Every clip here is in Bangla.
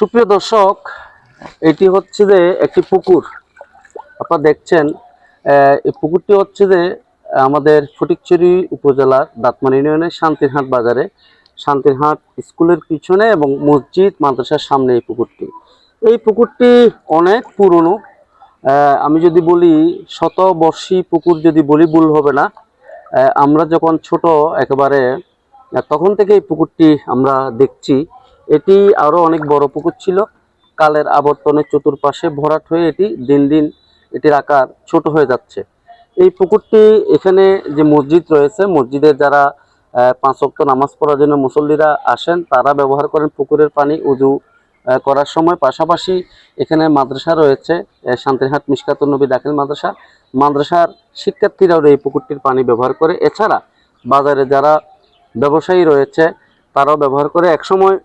সুপ্রিয় দর্শক, এটি হচ্ছে যে একটি পুকুর। আপনারা দেখছেন এই পুকুরটি হচ্ছে যে আমাদের ফটিকছড়ি উপজেলার দাঁতমান ইউনিয়নের শান্তিরহাট বাজারে। শান্তিরহাট স্কুলের পিছনে এবং মসজিদ, মাদ্রাসার সামনে এই পুকুরটি। এই পুকুরটি অনেক পুরনো। আমি যদি বলি, শতবর্ষী পুকুর যদি বলি, ভুল হবে না। আমরা যখন ছোট, একেবারে, তখন থেকে এই পুকুরটি আমরা দেখছি। এটি আরও অনেক বড় পুকুর ছিল। কালের আবর্তনের চতুর্পাশে ভরাট হয়ে এটি দিন দিন এটির আকার ছোট হয়ে যাচ্ছে। এই পুকুরটি এখানে যে মসজিদ রয়েছে মসজিদের যারা আহ, পাঁচ ওয়াক্ত নামাজ পড়ার জন্য মুসল্লিরা আসেন তারা ব্যবহার করেন পুকুরের পানি উজু করার সময়। পাশাপাশি এখানে মাদ্রাসা রয়েছে শান্তিরহাট মিসকাতুল নবী দাখিল মাদ্রাসা। মাদ্রাসার শিক্ষার্থীরাও এই পুকুরটির পানি ব্যবহার করে। এছাড়া বাজারে যারা ব্যবসায়ী রয়েছে তারাও ব্যবহার করে। একসময়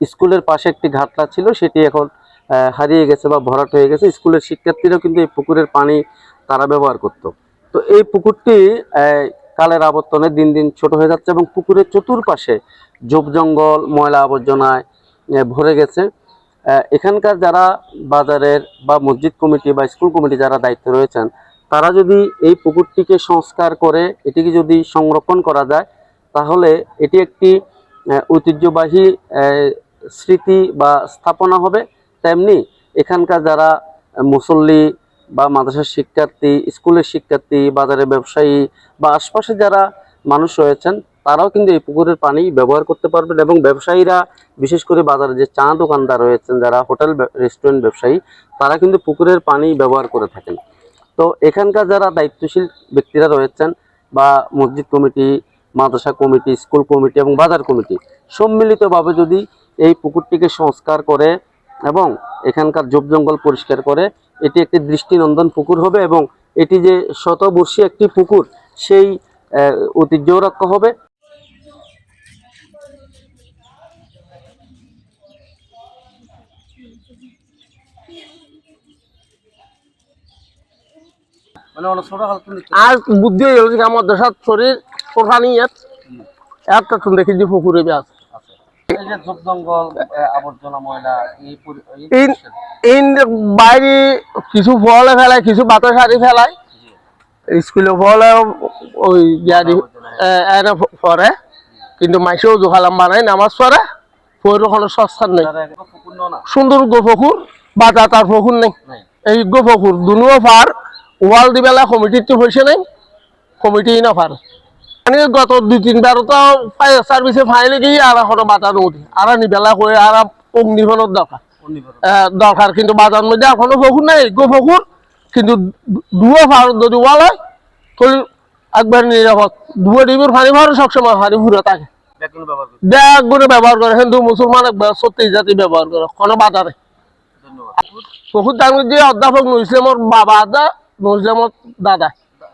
স্কুলের পাশে একটি ঘাটলা ছিল, সেটি এখন হারিয়ে গেছে বা ভরাট হয়ে গেছে। স্কুলের শিক্ষার্থীরাও কিন্তু এই পুকুরের পানি তারা ব্যবহার করত। তো এই পুকুরটি কালের আবর্তনে দিন দিন ছোট হয়ে যাচ্ছে এবং পুকুরের চতুর্পাশে ঝোপ জঙ্গল, ময়লা আবর্জনায় ভরে গেছে। এখানকার যারা বাজারের বা মসজিদ কমিটি বা স্কুল কমিটি যারা দায়িত্বে রয়েছেন, তারা যদি এই পুকুরটিকে সংস্কার করে, এটিকে যদি সংরক্ষণ করা যায়, তাহলে এটি একটি ঐতিহ্যবাহী স্মৃতি বা স্থাপনা হবে, তেমনি এখানকার যারা মুসল্লি বা মাদ্রাসার শিক্ষার্থী, স্কুলের শিক্ষার্থী বাজারের ব্যবসায়ী বা আশপাশে যারা মানুষ রয়েছেন, তারাও কিন্তু এই পুকুরের পানি ব্যবহার করতে পারবেন এবং ব্যবসায়ীরা, বিশেষ করে বাজারে যে চা দোকানদার রয়েছেন, যারা হোটেল রেস্টুরেন্ট ব্যবসায়ী, তারা কিন্তু পুকুরের পানি ব্যবহার করে থাকেন। তো এখানকার যারা দায়িত্বশীল ব্যক্তিরা রয়েছেন বা মসজিদ কমিটি, মাদ্রাসা কমিটি, স্কুল কমিটি এবং বাজার কমিটি, সম্মিলিতভাবে যদি এই পুকুরটিকে সংস্কার করে এবং এখানকার জব জঙ্গল পরিষ্কার করে এটি একটি দৃষ্টিনন্দন পুকুর হবে এবং এটি যে শতবর্ষী একটি পুকুর সেই আহ, ঐতিহ্য রক্ষা হবে। মানে আর বুদ্ধি আমার দেশার শরীর প্রধানই এত। একটা দেখি যে পুকুরে আছে বাইরে কিছু ফলে ফেলায় কিছু বাতাস হারি ফেলায়। স্কুলে ফলে ওই এনে পরে কিন্তু মাইসেও জোখালাম বানাই নামাজ পড়ে। পরে কোনো সস্তার নেই। সুন্দর গোফকুর বাজা তার ফকুর নেই। নাই। এই গোফকুর দুনুও ফার ওয়াল দিবেলা কমিটির তো হয়েছে নাই। কমিটি না ফার। মানে গত দুই তিনবার তো ফায়ার সার্ভিসে ফাইলে গিয়ে আর এখনও বাজার নদী আর নিবেলা করে আর অগ্নিফোনের দরকার দরকার কিন্তু বাজার মধ্যে এখনও ফকুর নাই। গো ফকুর কিন্তু দু- দুয়ো ফার যদি ওয়াল হয় তাহলে একবার নিরাপদ দুয়ো ডিবির ফানি ফার সবসময় হারি ঘুরে থাকে। ব্যাকরণ ব্যবহার করে ব্যবহার করে হিন্দু মুসলমান সত্যি জাতি ব্যবহার করে কোনো বাধা নেই। বহুত ডাঙর যে অধ্যাপক নুর ইসলামর বাবা আদা নুর ইসলামর দাদা।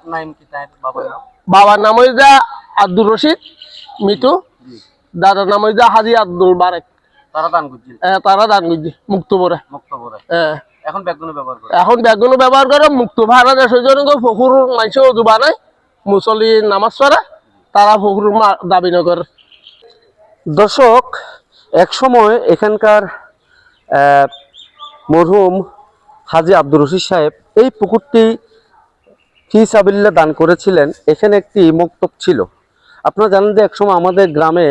নাইম কি তাই বাবার নাম। বাবার নাম হয়ে যা আব্দুর রশিদ মিতু দাদার নাম হয়ে যা হাজি আব্দুল বারেক। তারা দান তারা করছে মুক্ত এ, এখন ব্যাকরণ ব্যবহার করে। এখন ব্যাগগুলো ব্যবহার করে মুক্ত ভাড়া দেশের জন্য ফকুর মাইসে অজু বানায় মুসলি নামাজ পড়ে তারা ফকুর দাবি না করে। দর্শক এক সময় এখানকার মরহুম হাজি আব্দুর রশিদ সাহেব এই পুকুরটি ফি সাবিল্লা দান করেছিলেন, এখানে একটি মক্তব ছিল। আপনারা জানেন যে একসময় আমাদের গ্রামে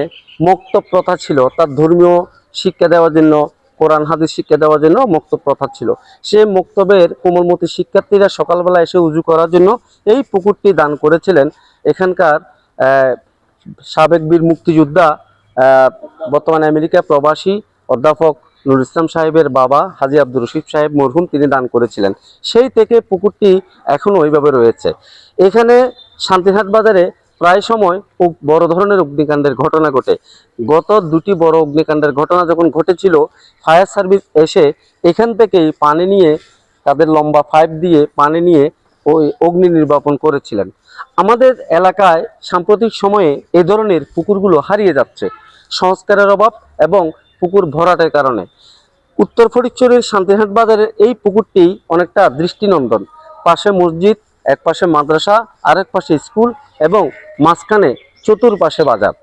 মক্তব প্রথা ছিল তার ধর্মীয় শিক্ষা দেওয়ার জন্য, কোরআন, হাদিস শিক্ষা দেওয়ার জন্য মক্তব প্রথা ছিল। সে মক্তবের কোমলমতি শিক্ষার্থীরা সকালবেলা এসে উজু করার জন্য এই পুকুরটি দান করেছিলেন। এখানকার সাবেক বীর মুক্তিযোদ্ধা বর্তমানে আমেরিকা প্রবাসী অধ্যাপক নুর ইসলাম সাহেবের বাবা হাজি আব্দুর রশিদ সাহেব মরহুম তিনি দান করেছিলেন। সেই থেকে পুকুরটি এখনও ওইভাবে রয়েছে। এখানে শান্তিহাট বাজারে প্রায় সময় বড় ধরনের অগ্নিকাণ্ডের ঘটনা ঘটে। গত দুটি বড় অগ্নিকাণ্ডের ঘটনা যখন ঘটেছিল, ফায়ার সার্ভিস এসে এখান থেকেই পানি নিয়ে তাদের লম্বা পাইপ দিয়ে পানি নিয়ে ওই অগ্নি নির্বাপন করেছিলেন। আমাদের এলাকায় সাম্প্রতিক সময়ে এ ধরনের পুকুরগুলো হারিয়ে যাচ্ছে। সংস্কারের অভাব এবং পুকুর ভরাটের কারণে। উত্তর ফটিকছড়ির শান্তিহাট বাজারের এই পুকুরটি অনেকটা দৃষ্টিনন্দন। পাশে মসজিদ, এক পাশে মাদ্রাসা, আরেক পাশে স্কুল এবং মাঝখানে চতুর্পাশে বাজার।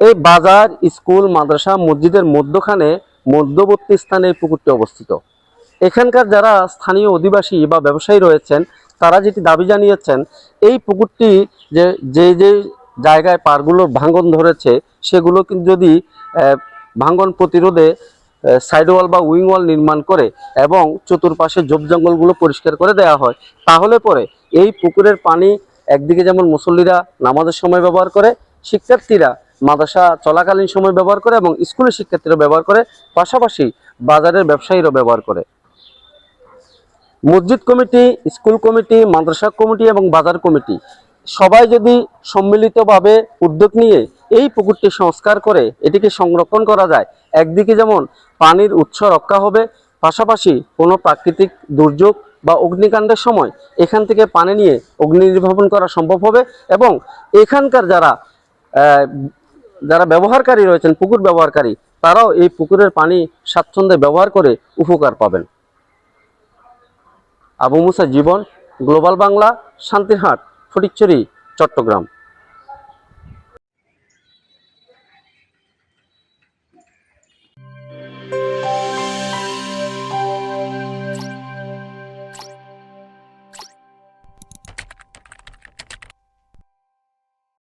এই বাজার, স্কুল, মাদ্রাসা, মসজিদের মধ্যখানে মধ্যবর্তী স্থানে এই পুকুরটি অবস্থিত। এখানকার যারা স্থানীয় অধিবাসী বা ব্যবসায়ী রয়েছেন, তারা যেটি দাবি জানিয়েছেন, এই পুকুরটি যে যে যে জায়গায় পারগুলো ভাঙন ধরেছে, সেগুলো কিন্তু যদি ভাঙন প্রতিরোধে সাইড ওয়াল বা উইং ওয়াল নির্মাণ করে এবং চতুর্পাশে ঝোপ জঙ্গলগুলো পরিষ্কার করে দেওয়া হয়। তাহলে পরে এই পুকুরের পানি একদিকে যেমন মুসল্লিরা নামাজের সময় ব্যবহার করে, শিক্ষার্থীরা মাদ্রাসা চলাকালীন সময় ব্যবহার করে এবং স্কুলের শিক্ষার্থীরা ব্যবহার করে, পাশাপাশি বাজারের ব্যবসায়ীরা ব্যবহার করে। মসজিদ কমিটি, স্কুল কমিটি, মাদ্রাসা কমিটি এবং বাজার কমিটি সবাই যদি সম্মিলিতভাবে উদ্যোগ নিয়ে এই পুকুরটি সংস্কার করে এটিকে সংরক্ষণ করা যায়। একদিকে যেমন পানির উৎস রক্ষা হবে, পাশাপাশি কোনো প্রাকৃতিক দুর্যোগ বা অগ্নিকাণ্ডের সময় এখান থেকে পানি নিয়ে অগ্নি নির্বাপন করা সম্ভব হবে এবং এখানকার যারা যারা ব্যবহারকারী রয়েছেন, পুকুর ব্যবহারকারী, তারাও এই পুকুরের পানি স্বাচ্ছন্দ্যে ব্যবহার করে উপকার পাবেন। আবু মুসা জীবন, গ্লোবাল বাংলা, শান্তিরহাট, ফটিকছড়ি, চট্টগ্রাম।